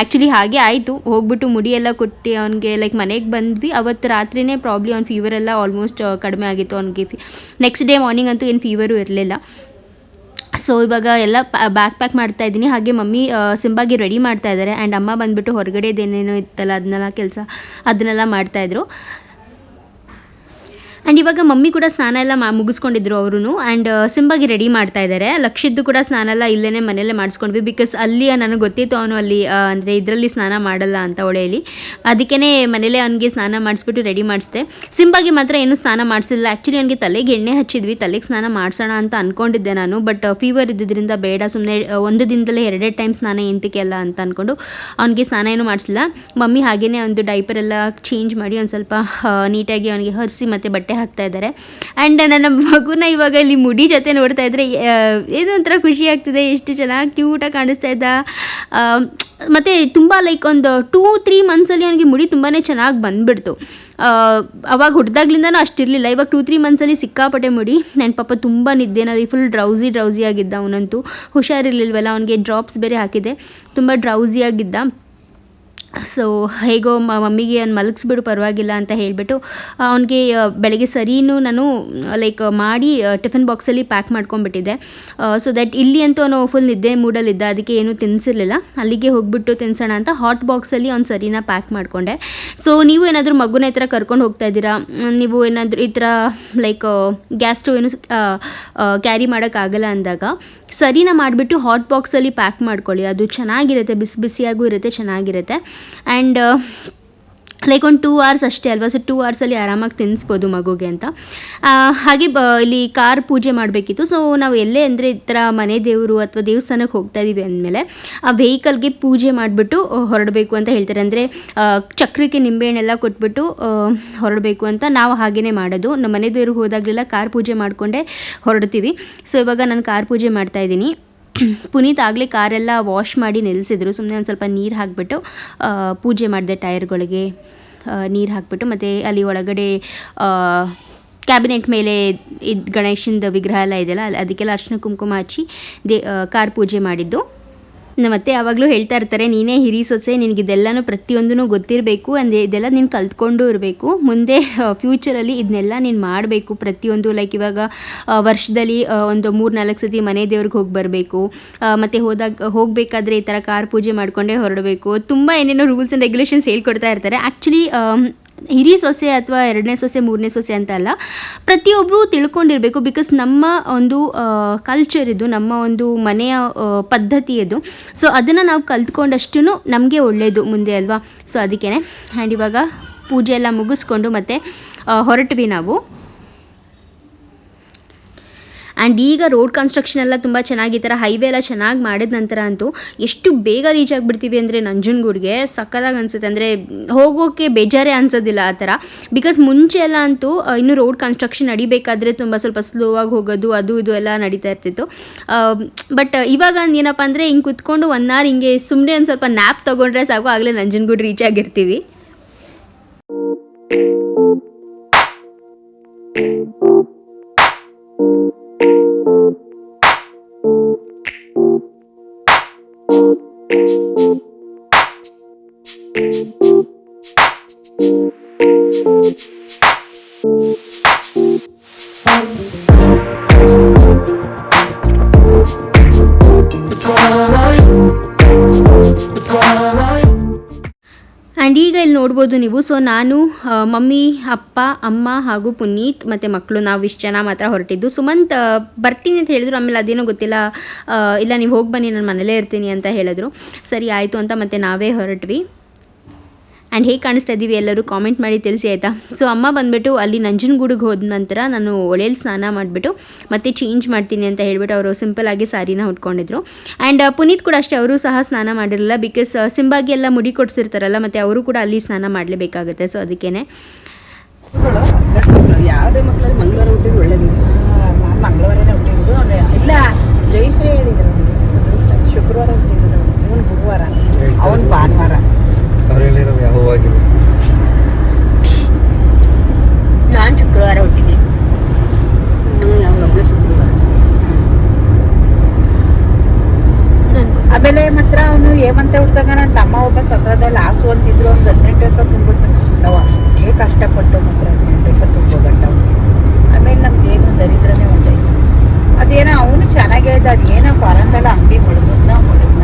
ಆ್ಯಕ್ಚುಲಿ ಹಾಗೆ ಆಯಿತು. ಹೋಗ್ಬಿಟ್ಟು ಮುಡಿ ಎಲ್ಲ ಕೊಟ್ಟು ಅವನಿಗೆ ಲೈಕ್ ಮನೆಗೆ ಬಂದ್ವಿ. ಅವತ್ತು ರಾತ್ರಿನೇ ಪ್ರಾಬ್ಲಿ ಅವ್ನ ಎಲ್ಲ ಆಲ್ಮೋಸ್ಟ್ ಕಡಿಮೆ ಆಗಿತ್ತು ಅವನಿಗೆ. ನೆಕ್ಸ್ಟ್ ಡೇ ಮಾರ್ನಿಂಗ್ ಅಂತೂ ಏನು ಫೀವರು ಇರಲಿಲ್ಲ. ಸೊ ಇವಾಗ ಎಲ್ಲ ಬ್ಯಾಕ್ ಪ್ಯಾಕ್ ಮಾಡ್ತಾ ಇದ್ದೀನಿ. ಹಾಗೆ ಮಮ್ಮಿ ಸಿಂಬಾಗೆ ರೆಡಿ ಮಾಡ್ತಾ ಇದ್ದಾರೆ ಆ್ಯಂಡ್ ಅಮ್ಮ ಬಂದುಬಿಟ್ಟು ಹೊರಗಡೆದೇನೇನೋ ಇತ್ತಲ್ಲ ಅದನ್ನೆಲ್ಲ ಕೆಲಸ, ಅದನ್ನೆಲ್ಲ ಮಾಡ್ತಾಯಿದ್ರು ಆ್ಯಂಡ್ ಇವಾಗ ಮಮ್ಮಿ ಕೂಡ ಸ್ನಾನ ಎಲ್ಲ ಮಾ, ಮುಗಿಸ್ಕೊಂಡಿದ್ರು ಅವರು ಆ್ಯಂಡ್ ಸಿಂಬಾಗಿ ರೆಡಿ ಮಾಡ್ತಾ ಇದ್ದಾರೆ ಲಕ್ಷಿದ್ದು ಕೂಡ ಸ್ನಾನ ಎಲ್ಲ ಇಲ್ಲೇ ಮನೆಯಲ್ಲೇ ಮಾಡಿಸ್ಕೊಂಡ್ವಿ. ಬಿಕಾಸ್ ಅಲ್ಲಿ, ನನಗೆ ಗೊತ್ತಿತ್ತು ಅವನು ಅಲ್ಲಿ ಅಂದರೆ ಇದರಲ್ಲಿ ಸ್ನಾನ ಮಾಡಲ್ಲ ಅಂತ ಹೊಳೆಯಲ್ಲಿ ಅದಕ್ಕೇ ಮನೆಯಲ್ಲೇ ಅವನಿಗೆ ಸ್ನಾನ ಮಾಡಿಸ್ಬಿಟ್ಟು ರೆಡಿ ಮಾಡಿಸ್ದೆ. ಸಿಂಬಾಗಿ ಮಾತ್ರ ಏನೂ ಸ್ನಾನ ಮಾಡಿಸಿಲ್ಲ. ಆ್ಯಕ್ಚುಲಿ ಅವನಿಗೆ ತಲೆಗೆ ಎಣ್ಣೆ ಹಚ್ಚಿದ್ವಿ. ತಲೆಗೆ ಸ್ನಾನ ಮಾಡಿಸೋಣ ಅಂತ ಅಂದ್ಕೊಂಡಿದ್ದೆ ನಾನು. ಬಟ್ ಫೀವರ್ ಇದ್ದಿದ್ದರಿಂದ ಬೇಡ. ಸುಮ್ಮನೆ ಒಂದು ದಿನದಲ್ಲೇ ಎರಡೇ ಟೈಮ್ ಸ್ನಾನ ಎಂತಕ್ಕೆ ಅಲ್ಲ ಅಂತ ಅಂದ್ಕೊಂಡು ಅವನಿಗೆ ಸ್ನಾನ ಏನೂ ಮಾಡಿಸಿಲ್ಲ. ಮಮ್ಮಿ ಹಾಗೇ ಒಂದು ಡೈಪರ್ ಎಲ್ಲ ಚೇಂಜ್ ಮಾಡಿ ಒಂದು ಸ್ವಲ್ಪ ನೀಟಾಗಿ ಅವನಿಗೆ ಹರಿಸಿ ಮತ್ತು ಬಟ್ಟೆ ಹಾಕ್ತಾ ಇದ್ದಾರೆ. ಆ್ಯಂಡ್ ನನ್ನ ಮಗುನ ಇವಾಗ ಇಲ್ಲಿ ಮುಡಿ ಜೊತೆ ನೋಡ್ತಾ ಇದ್ದರೆ ಏನೊಂಥರ ಖುಷಿ ಆಗ್ತಿದೆ. ಎಷ್ಟು ಚೆನ್ನಾಗಿ ಕ್ಯೂಟಾಗಿ ಕಾಣಿಸ್ತಾ ಇದ್ದ. ಮತ್ತು ತುಂಬ ಲೈಕ್ ಒಂದು ಟೂ ತ್ರೀ ಮಂತ್ಸಲ್ಲಿ ಅವನಿಗೆ ಮುಡಿ ತುಂಬಾ ಚೆನ್ನಾಗಿ ಬಂದುಬಿಡ್ತು. ಅವಾಗ ಹುಟ್ಟಿದಾಗ್ಲಿಂದನೂ ಅಷ್ಟಿರಲಿಲ್ಲ ಇವಾಗ ಟೂ ತ್ರೀ ಮಂತ್ಸಲ್ಲಿ ಸಿಕ್ಕಾಪಟ್ಟೆ ಮುಡಿ. ನನ್ನ ಪಾಪ ತುಂಬ ನಿದ್ದೆನಲ್ಲಿ ಫುಲ್ ಡ್ರೌಸಿ ಡ್ರೌಸಿ ಆಗಿದ್ದ ಅವನಂತೂ. ಹುಷಾರಿರ್ಲಿಲ್ವಲ್ಲ, ಅವನಿಗೆ ಡ್ರಾಪ್ಸ್ ಬೇರೆ ಹಾಕಿದೆ. ತುಂಬ ಡ್ರೌಸಿ ಆಗಿದ್ದ. ಸೊ ಹೇಗೋ ಮಮ್ಮಿಗೆ ಅವ್ನು ಮಲಗಿಸ್ಬಿಡು, ಪರವಾಗಿಲ್ಲ ಅಂತ ಹೇಳಿಬಿಟ್ಟು ಅವನಿಗೆ ಬೆಳಗ್ಗೆ ಸರಿನೂ ನಾನು ಲೈಕ್ ಮಾಡಿ ಟಿಫಿನ್ ಬಾಕ್ಸಲ್ಲಿ ಪ್ಯಾಕ್ ಮಾಡ್ಕೊಂಡ್ಬಿಟ್ಟಿದ್ದೆ. ಸೊ ದಟ್ ಇಲ್ಲಿ ಅಂತೂ ಅವನು ಫುಲ್ ನಿದ್ದೆ ಮೂಡಲ್ಲಿದ್ದ ಅದಕ್ಕೆ ಏನೂ ತಿನ್ನಿಸಿರ್ಲಿಲ್ಲ ಅಲ್ಲಿಗೆ ಹೋಗ್ಬಿಟ್ಟು ತಿನ್ಸೋಣ ಅಂತ ಹಾಟ್ ಬಾಕ್ಸಲ್ಲಿ ಅವ್ನು ಸರಿನ ಪ್ಯಾಕ್ ಮಾಡಿಕೊಂಡೆ. ಸೊ ನೀವು ಏನಾದರೂ ಮಗುನ ಈ ಥರ ಕರ್ಕೊಂಡು ಹೋಗ್ತಾ ಇದ್ದೀರಾ? ನೀವು ಏನಾದರೂ ಈ ಥರ ಲೈಕ್ ಗ್ಯಾಸ್ ಸ್ಟವ್ ಏನು ಕ್ಯಾರಿ ಮಾಡೋಕ್ಕಾಗಲ್ಲ ಅಂದಾಗ ಸರಿನ ಮಾಡಿಬಿಟ್ಟು ಹಾಟ್ ಬಾಕ್ಸಲ್ಲಿ ಪ್ಯಾಕ್ ಮಾಡ್ಕೊಳ್ಳಿ. ಅದು ಚೆನ್ನಾಗಿರುತ್ತೆ ಬಿಸಿ ಬಿಸಿಯಾಗೂ ಇರುತ್ತೆ ಚೆನ್ನಾಗಿರುತ್ತೆ. ಆ್ಯಂಡ್ ಲೈಕ್ ಒಂದು ಟೂ ಅವರ್ಸ್ ಅಷ್ಟೇ ಅಲ್ವಾ? ಸೊ ಟೂ ಅವರ್ಸಲ್ಲಿ ಆರಾಮಾಗಿ ತಿನ್ನಿಸ್ಬೋದು ಮಗುಗೆ ಅಂತ. ಹಾಗೆ ಬ, ಇಲ್ಲಿ ಕಾರ್ ಪೂಜೆ ಮಾಡಬೇಕಿತ್ತು. ಸೊ ನಾವು ಎಲ್ಲೇ ಅಂದರೆ ಈ ಥರ ಮನೆ ದೇವರು ಅಥವಾ ದೇವಸ್ಥಾನಕ್ಕೆ ಹೋಗ್ತಾ ಇದ್ದೀವಿ ಅಂದಮೇಲೆ, ಆ ವೆಹಿಕಲ್ಗೆ ಪೂಜೆ ಮಾಡಿಬಿಟ್ಟು ಹೊರಡಬೇಕು ಅಂತ ಹೇಳ್ತಾರೆ. ಅಂದರೆ ಚಕ್ರಕ್ಕೆ ನಿಂಬೆಹಣ್ಣೆಲ್ಲ ಕೊಟ್ಬಿಟ್ಟು ಹೊರಡಬೇಕು ಅಂತ ನಾವು ಹಾಗೇ ಮಾಡೋದು. ನಮ್ಮ ಮನೆ ದೇವ್ರಿಗೆ ಹೋದಾಗಲೆಲ್ಲ ಕಾರ್ ಪೂಜೆ ಮಾಡಿಕೊಂಡೇ ಹೊರಡ್ತೀವಿ. ಸೊ ಇವಾಗ ನಾನು ಕಾರ್ ಪೂಜೆ ಮಾಡ್ತಾ ಇದ್ದೀನಿ. ಪುನೀತ್ ಆಗಲೇ ಕಾರೆಲ್ಲ ವಾಶ್ ಮಾಡಿ ನಿಲ್ಲಿಸಿದ್ರು. ಸುಮ್ಮನೆ ಒಂದು ಸ್ವಲ್ಪ ನೀರು ಹಾಕಿಬಿಟ್ಟು ಪೂಜೆ ಮಾಡಿದೆ ಟೈರ್ಗಳಿಗೆ ನೀರು ಹಾಕಿಬಿಟ್ಟು, ಮತ್ತು ಅಲ್ಲಿ ಒಳಗಡೆ ಕ್ಯಾಬಿನೆಟ್ ಮೇಲೆ ಇದು ಗಣೇಶನದು ವಿಗ್ರಹ ಎಲ್ಲ ಇದೆಯಲ್ಲ ಅದಕ್ಕೆಲ್ಲ ಅರ್ಶಿನ ಕುಂಕುಮ ಹಚ್ಚಿ ದೇ ಕಾರ್ ಪೂಜೆ ಮಾಡಿದ್ದು. ನಮ್ಮ ಅತ್ತೆ ಯಾವಾಗಲೂ ಹೇಳ್ತಾ ಇರ್ತಾರೆ, ನೀನೇ ಹಿರಿ ಸೊಸೆ ನಿನಗೆ ಇದೆಲ್ಲನೂ ಪ್ರತಿಯೊಂದೂ ಗೊತ್ತಿರಬೇಕು, ಅಂದರೆ ಇದೆಲ್ಲ ನೀನು ಕಲ್ತ್ಕೊಂಡು ಇರಬೇಕು. ಮುಂದೆ ಫ್ಯೂಚರಲ್ಲಿ ಇದನ್ನೆಲ್ಲ ನೀನು ಮಾಡಬೇಕು ಪ್ರತಿಯೊಂದು ಲೈಕ್ ಇವಾಗ ವರ್ಷದಲ್ಲಿ ಒಂದು ಮೂರು ನಾಲ್ಕು ಸತಿ ಮನೆ ದೇವ್ರಿಗೆ ಹೋಗಿ ಬರಬೇಕು ಮತ್ತು ಹೋದಾಗ, ಹೋಗಬೇಕಾದ್ರೆ ಈ ಥರ ಕಾರ್ ಪೂಜೆ ಮಾಡಿಕೊಂಡೇ ಹೊರಡಬೇಕು. ತುಂಬ ಏನೇನೋ ರೂಲ್ಸ್ ಆ್ಯಂಡ್ ರೆಗ್ಯುಲೇಷನ್ಸ್ ಹೇಳ್ಕೊಡ್ತಾ ಇರ್ತಾರೆ. ಆ್ಯಕ್ಚುಲಿ ಹಿರಿ ಸೊಸೆ ಅಥವಾ ಎರಡನೇ ಸೊಸೆ, ಮೂರನೇ ಸೊಸೆ ಅಂತ ಅಲ್ಲ ಪ್ರತಿಯೊಬ್ಬರು ತಿಳ್ಕೊಂಡಿರಬೇಕು ಬಿಕಾಸ್ ನಮ್ಮ ಒಂದು ಕಲ್ಚರ್ ಇದು, ನಮ್ಮ ಒಂದು ಮನೆಯ ಪದ್ಧತಿ ಇದು. ಸೊ ಅದನ್ನು ನಾವು ಕಲ್ತ್ಕೊಂಡಷ್ಟು ನಮಗೆ ಒಳ್ಳೆಯದು ಮುಂದೆ ಅಲ್ವಾ? ಸೊ ಅದಕ್ಕೇ ಆ್ಯಂಡ್ ಇವಾಗ ಪೂಜೆ ಎಲ್ಲ ಮುಗಿಸ್ಕೊಂಡು ಮತ್ತೆ ಹೊರಟ್ವಿ ನಾವು. ಆ್ಯಂಡ್ ಈಗ ರೋಡ್ ಕನ್ಸ್ಟ್ರಕ್ಷನ್ ಎಲ್ಲ ತುಂಬ ಚೆನ್ನಾಗಿ ಈ ಥರ ಹೈವೇ ಎಲ್ಲ ಚೆನ್ನಾಗಿ ಮಾಡಿದ ನಂತರ ಅಂತೂ ಎಷ್ಟು ಬೇಗ ರೀಚ್ ಆಗಿಬಿಡ್ತೀವಿ ಅಂದರೆ ನಂಜನಗೂಡಿಗೆ ಸಕ್ಕದಾಗಿ ಅನಿಸುತ್ತೆ. ಅಂದರೆ ಹೋಗೋಕ್ಕೆ ಬೇಜಾರೇ ಅನ್ಸೋದಿಲ್ಲ ಆ ಥರ ಬಿಕಾಸ್ ಮುಂಚೆ ಎಲ್ಲ ಅಂತೂ ಇನ್ನು ರೋಡ್ ಕನ್ಸ್ಟ್ರಕ್ಷನ್ ನಡಿಬೇಕಾದ್ರೆ ತುಂಬ ಸ್ವಲ್ಪ ಸ್ಲೋ ಆಗಿ ಹೋಗೋದು, ಅದು ಇದು ಎಲ್ಲ ನಡೀತಾ ಇರ್ತಿತ್ತು. ಬಟ್ ಇವಾಗ ಏನಪ್ಪ ಅಂದರೆ ಹಿಂಗೆ ಕುತ್ಕೊಂಡು ಒನ್ ಅವರ್ ಹಿಂಗೆ ಸುಮ್ಮನೆ ಒಂದು ಸ್ವಲ್ಪ ನ್ಯಾಪ್ ತೊಗೊಂಡ್ರೆ ಸಾಕು, ಆಗಲೇ ನಂಜನಗೂಡು ರೀಚ್ ಆಗಿರ್ತೀವಿ. ಆ್ಯಂಡ್ ನೋಡ್ಬೋದು ನೀವು. ಸೊ ನಾನು ಮಮ್ಮಿ, ಅಪ್ಪ, ಅಮ್ಮ ಹಾಗೂ ಪುನೀತ್ ಮತ್ತು ಮಕ್ಕಳು ನಾವು ಇಷ್ಟು ಜನ ಮಾತ್ರ ಹೊರಟಿದ್ದು. ಸುಮಂತ್ ಬರ್ತೀನಿ ಅಂತ ಹೇಳಿದ್ರು. ಆಮೇಲೆ ಅದೇನೋ ಗೊತ್ತಿಲ್ಲ. ಇಲ್ಲ, ನೀವು ಹೋಗಿ ಬನ್ನಿ, ನಾನು ಮನೇಲೇ ಇರ್ತೀನಿ ಅಂತ ಹೇಳಿದ್ರು. ಸರಿ, ಆಯಿತು ಅಂತ ಮತ್ತೆ ನಾವೇ ಹೊರಟ್ವಿ. ಆ್ಯಂಡ್ ಹೇಗೆ ಕಾಣಿಸ್ತಾ ಇದ್ದೀವಿ ಎಲ್ಲರೂ ಕಾಮೆಂಟ್ ಮಾಡಿ ತಿಳಿಸಿ ಆಯಿತಾ? ಸೊ ಅಮ್ಮ ಬಂದುಬಿಟ್ಟು ಅಲ್ಲಿ ನಂಜನಗೂಡಿಗೆ ಹೋದ ನಂತರ ನಾನು ಒಲೆಯಲ್ಲಿ ಸ್ನಾನ ಮಾಡಿಬಿಟ್ಟು ಮತ್ತೆ ಚೇಂಜ್ ಮಾಡ್ತೀನಿ ಅಂತ ಹೇಳಿಬಿಟ್ಟು ಅವರು ಸಿಂಪಲಾಗಿ ಸಾರಿನ ಉಟ್ಕೊಂಡಿದ್ರು. ಆ್ಯಂಡ್ ಪುನೀತ್ ಕೂಡ ಅಷ್ಟೇ ಅವರು ಸಹ ಸ್ನಾನ ಮಾಡಿರಲಿಲ್ಲ ಬಿಕಾಸ್ ಸಿಂಬಾಗಿ ಎಲ್ಲ ಮುಡಿ ಕೊಡಿಸಿರ್ತಾರಲ್ಲ ಮತ್ತು ಅವರು ಕೂಡ ಅಲ್ಲಿ ಸ್ನಾನ ಮಾಡಲೇಬೇಕಾಗುತ್ತೆ. ಸೊ ಅದಕ್ಕೇ ಯಾವುದೇ ಮಕ್ಕಳಲ್ಲಿ ಮಂಗಳವಾರ ಹುಟ್ಟಿದ್ರೆ ಒಳ್ಳೇದು. ನಾನು ಮಂಗಳವಾರನೇ ಹುಟ್ಟಿರೋದು. ಅವ್ನು ಇಲ್ಲ ಜಯಶ್ರೀ ಹೇಳಿದ್ರು. ಅವ್ನಿಗೆ. ಶುಕ್ರವಾರ ಹುಟ್ಟಿರೋದು. ಇವನು ಗುರುವಾರ. ಅವನು ಭಾನುವಾರ. ಅವ್ರು ಹೇಳಿರೋ ಯಾವಾಗಿಲ್ಲ ನಾನು ಶುಕ್ರವಾರ ಹೊಟ್ಟಿದ್ದೆ ಆಮೇಲೆ ಮಾತ್ರ ಅವನು ಏಮಂತ ಹುಡ್ತಾಗ ನನ್ನ ತಮ್ಮ ಒಬ್ಬ ಸ್ವತಃದಲ್ಲಿ ಆಸು ಅಂತಿದ್ರು ಒಂದು ಹದಿನೆಂಟು ವರ್ಷ ತುಂಬುತ್ತೆ ನಾವು ಅಷ್ಟೇ ಕಷ್ಟಪಟ್ಟು ಮಾತ್ರ ಹದಿನೆಂಟು ವರ್ಷ ತುಂಬೋಗಂಟ ಅವನಿಗೆ. ಆಮೇಲೆ ನಮ್ಗೇನು ದರಿದ್ರನೇ ಉಂಟಾಯ್ತು ಅದೇನೋ ಅವನು ಚೆನ್ನಾಗೇ ಇದ್ದ, ಅದೇನೋ ಕೊರಂದಲ್ಲ ಅಂಗಡಿ ಹೊಡೆದ್ನ ಹೊಡೆದ್ನ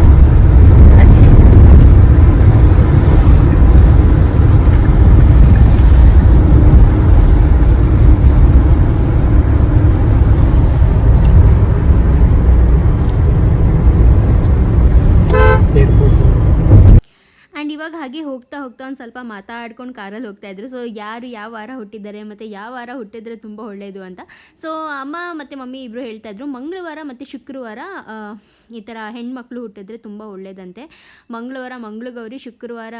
ಅದೇ ಏರ್ಪೋರ್ಟ್ ಆ್ಯಂಡ್ ಇವಾಗ ಹಾಗೆ ಹೋಗ್ತಾ ಹೋಗ್ತಾ ಒಂದು ಸ್ವಲ್ಪ ಮಾತಾಡ್ಕೊಂಡು ಕಾರಲ್ಲಿ ಹೋಗ್ತಾ ಇದ್ರು. ಸೊ ಯಾರು ಯಾವ ವಾರ ಹುಟ್ಟಿದ್ದಾರೆ ಮತ್ತು ಯಾವ ವಾರ ಹುಟ್ಟಿದ್ರೆ ತುಂಬ ಒಳ್ಳೆಯದು ಅಂತ. ಸೊ ಅಮ್ಮ ಮತ್ತು ಮಮ್ಮಿ ಇಬ್ಬರು ಹೇಳ್ತಾ ಇದ್ರು, ಮಂಗಳವಾರ ಮತ್ತು ಶುಕ್ರವಾರ ಈ ಥರ ಹೆಣ್ಮಕ್ಳು ಹುಟ್ಟಿದ್ರೆ ತುಂಬ ಒಳ್ಳೇದಂತೆ. ಮಂಗಳವಾರ ಮಂಗಳಗೌರಿ, ಶುಕ್ರವಾರ